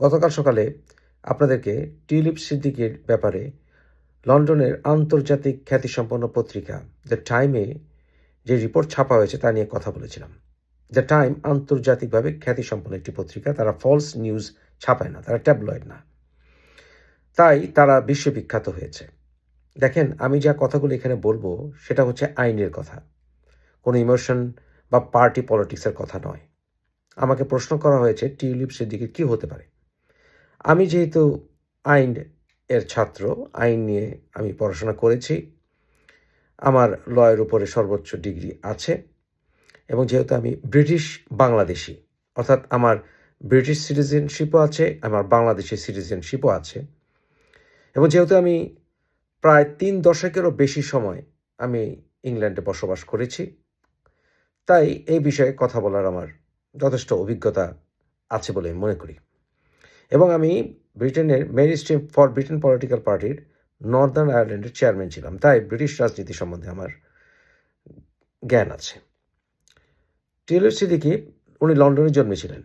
গতকাল সকালে আপনাদেরকে টিউলিপ সিদ্দিকের ব্যাপারে লন্ডনের আন্তর্জাতিক খ্যাতিসম্পন্ন পত্রিকা দ্য টাইমে যে রিপোর্ট ছাপা হয়েছে তা নিয়ে কথা বলেছিলাম। দ্য টাইম আন্তর্জাতিকভাবে খ্যাতিসম্পন্ন একটি পত্রিকা। তারা ফলস নিউজ ছাপায় না, তারা ট্যাবলয়েড না। তাই তারা বিশ্ববিখ্যাত হয়েছে। দেখেন, আমি যা কথাগুলো এখানে বলব সেটা হচ্ছে আইনের কথা। কোনো ইমোশন বা পার্টি পলিটিক্সের কথা নয়। আমাকে প্রশ্ন করা হয়েছে, টিউলিপ সিদ্দিকি কী হতে পারে? আমি যেহেতু আইন এর ছাত্র, আইন নিয়ে আমি পড়াশোনা করেছি, আমার লয়ের উপরে সর্বোচ্চ ডিগ্রি আছে এবং যেহেতু আমি ব্রিটিশ বাংলাদেশি, অর্থাৎ আমার ব্রিটিশ সিটিজেনশিপও আছে, আমার বাংলাদেশি সিটিজেনশিপও আছে এবং যেহেতু আমি প্রায় তিন দশকেরও বেশি সময় আমি ইংল্যান্ডে বসবাস করেছি, তাই এই বিষয়ে কথা বলার আমার যথেষ্ট অভিজ্ঞতা আছে বলে মনে করি। এবং আমি ব্রিটেনের মেরি স্ট্রিম ফর ব্রিটেন পলিটিক্যাল পার্টির নর্দার্ন আয়ারল্যান্ডের চেয়ারম্যান ছিলাম। তাই ব্রিটিশ রাজনীতি সম্বন্ধে আমার জ্ঞান আছে। টিএলএফ সিদ্দিকি উনি লন্ডনে জন্মেছিলেন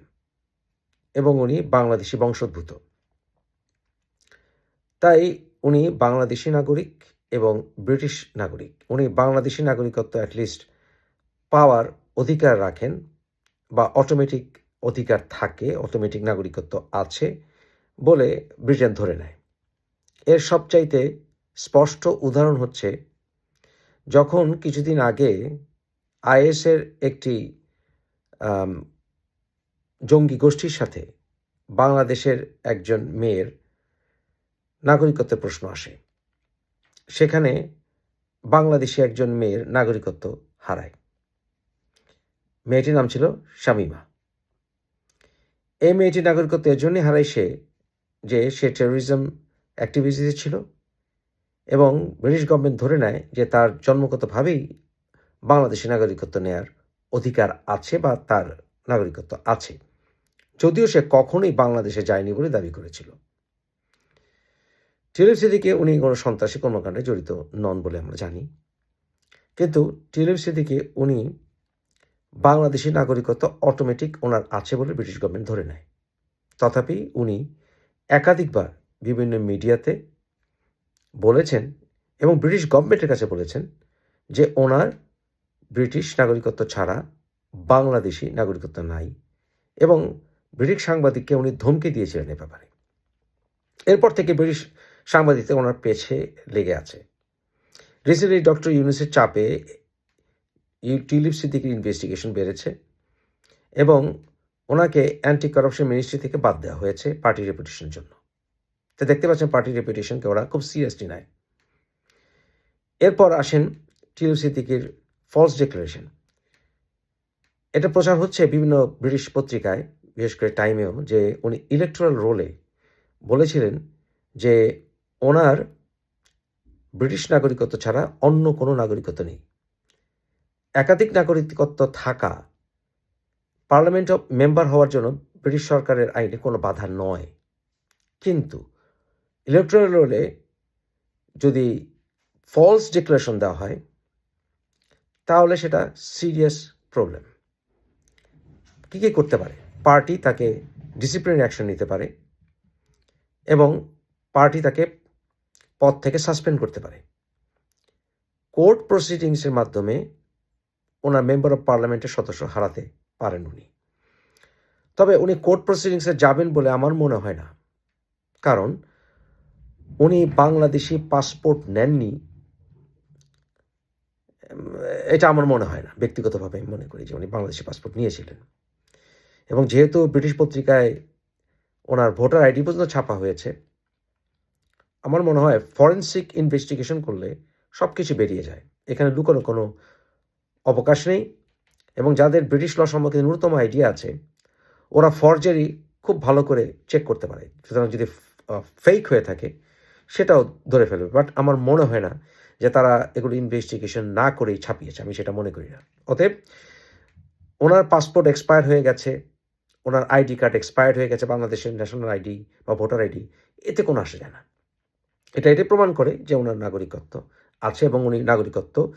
এবং উনি বাংলাদেশি বংশোদ্ভূত। তাই উনি বাংলাদেশি নাগরিক এবং ব্রিটিশ নাগরিক। উনি বাংলাদেশি নাগরিকত্ব অ্যাটলিস্ট পাওয়ার অধিকার রাখেন বা অটোমেটিক অধিকার থাকে অটোমেটিক নাগরিকত্ব আছে বলে ব্রিটেন ধরে নেয়। এর সবচাইতে স্পষ্ট উদাহরণ হচ্ছে যখন কিছুদিন আগে আইএসের একটি জঙ্গি গোষ্ঠীর সাথে বাংলাদেশের একজন মেয়ের নাগরিকত্বের প্রশ্ন আসে। সেখানে বাংলাদেশি একজন মেয়ের নাগরিকত্ব হারায়। মেয়েটির নাম ছিল শামিমা। এই মেয়েটির নাগরিকত্ব এর জন্যই হারায় সে, যে সে টেরোরিজম অ্যাক্টিভিটিতে ছিল এবং ব্রিটিশ গভর্নমেন্ট ধরে নেয় যে তার জন্মগতভাবেই বাংলাদেশি নাগরিকত্ব নেয়ার অধিকার আছে বা তার নাগরিকত্ব আছে। যদিও সে কখনোই বাংলাদেশে যায়নি বলে দাবি করেছিল। টিএলএফ সিদ্দিকে উনি কোনো সন্ত্রাসী কর্মকাণ্ডে জড়িত নন বলে আমরা জানি। কিন্তু টিএলএফ সিদ্দিকে উনি বাংলাদেশি নাগরিকত্ব অটোমেটিক ওনার আছে বলে ব্রিটিশ গভর্নমেন্ট ধরে নেয়। তথাপি উনি একাধিকবার বিভিন্ন মিডিয়াতে বলেছেন এবং ব্রিটিশ গভর্নমেন্টের কাছে বলেছেন যে ওনার ব্রিটিশ নাগরিকত্ব ছাড়া বাংলাদেশি নাগরিকত্ব নাই এবং ব্রিটিশ সাংবাদিককে উনি ধমকি দিয়েছিলেন এ ব্যাপারে। এরপর থেকে ব্রিটিশ সাংবাদিকদের ওনার পেছে লেগে আছে। রিসেন্টলি ডক্টর ইউনুসের চাপে টিউলিপ সিদ্দিকির ইনভেস্টিগেশন বেড়েছে এবং ওনাকে অ্যান্টি কারাপশন মিনিস্ট্রি থেকে বাদ দেওয়া হয়েছে পার্টি রেপুটেশনের জন্য। তো দেখতে পাচ্ছেন পার্টি রেপুটেশনকে ওরা খুব সিরিয়াসলি নেয়। এরপর আসেন টিউলিপ সিদ্দিকির ফলস ডিক্লারেশন এটা প্রচার হচ্ছে বিভিন্ন ব্রিটিশ পত্রিকায়, বিশেষ করে টাইমেও, যে উনি ইলেকট্রাল রোলে বলেছিলেন যে ওনার ব্রিটিশ নাগরিকত্ব ছাড়া অন্য কোনো নাগরিকত্ব নেই। একাধিক নাগরিকত্ব থাকা পার্লামেন্ট অফ মেম্বার হওয়ার জন্য ব্রিটিশ সরকারের আইনে কোনো বাধা নয়। কিন্তু ইলেকট্রাল রোলে যদি ফলস ডিক্লারেশন দেওয়া হয়, তাহলে সেটা সিরিয়াস প্রবলেম কী কী করতে পারে? পার্টি তাকে ডিসিপ্লিন অ্যাকশন নিতে পারে এবং পার্টি তাকে পদ থেকে সাসপেন্ড করতে পারে। কোর্ট প্রসিডিংসের মাধ্যমে ওনার মেম্বার অফ পার্লামেন্টের সদস্য হারাতে পারেন উনি। তবে উনি কোর্ট প্রসিডিংসে যাবেন বলে আমার মনে হয় না। কারণ উনি বাংলাদেশি পাসপোর্ট নেননি। এটা আমার মনে হয় না। ব্যক্তিগতভাবে আমি মনে করি যে উনি বাংলাদেশি পাসপোর্ট নিয়েছিলেন। এবং যেহেতু ব্রিটিশ পত্রিকায় ওনার ভোটার আইডি পর্যন্ত ছাপা হয়েছে, আমার মনে হয় ফরেন্সিক ইনভেস্টিগেশন করলে সব কিছু বেরিয়ে যায়। এখানে লুকানো কোনো অবকাশ নেই এবং যাদের ব্রিটিশ ল সম্পর্কে ন্যূনতম আইডিয়া আছে, ওরা ফর্জারি খুব ভালো করে চেক করতে পারে। সুতরাং যদি ফেক হয়ে থাকে, সেটাও ধরে ফেলবে। বাট আমার মনে হয় না যে তারা এগুলো ইনভেস্টিগেশন না করেই ছাপিয়েছে। আমি সেটা মনে করি না। অতএব, ওনার পাসপোর্ট এক্সপায়ার হয়ে গেছে, ওনার আইডি কার্ড এক্সপায়ার্ড হয়ে গেছে, বাংলাদেশের ন্যাশনাল আইডি বা ভোটার আইডি এতে কোনো আসে যায় না। এটা এটাই প্রমাণ করে যে ওনার নাগরিকত্ব আছে এবং উনি নাগরিকত্ব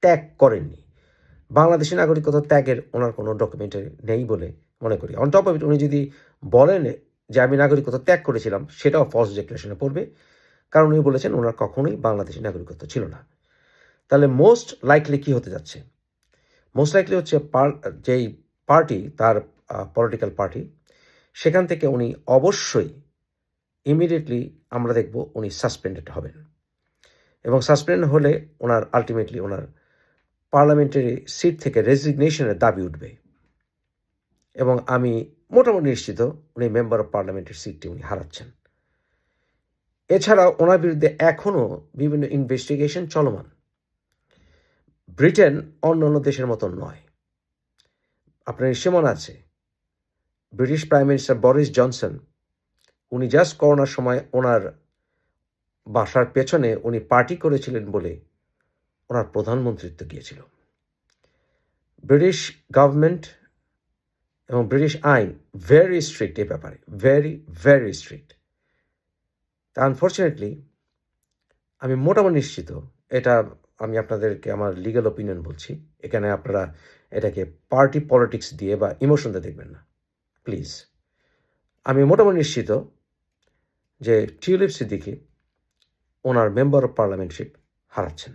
ত্যাগ করেননি। বাংলাদেশি নাগরিকত্ব ত্যাগের ওনার কোনো ডকুমেন্টারি নেই বলে মনে করি। অন টপ অফ ইট উনি যদি বলেন যে আমি নাগরিকত্ব ত্যাগ করেছিলাম, সেটাও ফলস ডিক্লারেশনে পড়বে। কারণ উনি বলেছেন ওনার কখনোই বাংলাদেশি নাগরিকত্ব ছিল না। তাহলে মোস্ট লাইকলি কি হতে যাচ্ছে? মোস্ট লাইকলি হচ্ছে যেই পার্টি তার পলিটিক্যাল পার্টি সেখান থেকে উনি অবশ্যই ইমিডিয়েটলি আমরা দেখব উনি সাসপেন্ডেড হবেন। এবং সাসপেন্ড হলে ওনার আলটিমেটলি ওনার পার্লামেন্টারি সিট থেকে রেজিগনেশনের দাবি উঠবে। এবং আমি মোটামুটি নিশ্চিত উনি মেম্বার অফ পার্লামেন্টের সিটটি উনি হারাচ্ছেন। এছাড়াও ওনার বিরুদ্ধে এখনও বিভিন্ন ইনভেস্টিগেশন চলমান। ব্রিটেন অন্য অন্য দেশের মতো নয়। আপনার নিশ্চয় মনে আছে, British prime minister Boris Johnson উনি জাস্ট করোনার সময় ওনার বাসার পেছনে উনি পার্টি করেছিলেন বলে ওনার প্রধানমন্ত্রিত্ব গিয়েছিল ব্রিটিশ গভর্নমেন্ট এবং ব্রিটিশ আইন ভেরি স্ট্রিক্ট এই ব্যাপারে ভেরি ভেরি স্ট্রিক্ট তা আনফর্চুনেটলি আমি মোটামুটি নিশ্চিত, এটা আমি আপনাদেরকে আমার লিগ্যাল ওপিনিয়ন বলছি, এখানে আপনারা এটাকে পার্টি পলিটিক্স দিয়ে বা ইমোশন দিয়ে দেখবেন না প্লিজ আমি মোটামুটি নিশ্চিত যে টিউলিপ সিদ্দিকি ওনার মেম্বার অফ পার্লামেন্টশিপ হারাচ্ছেন।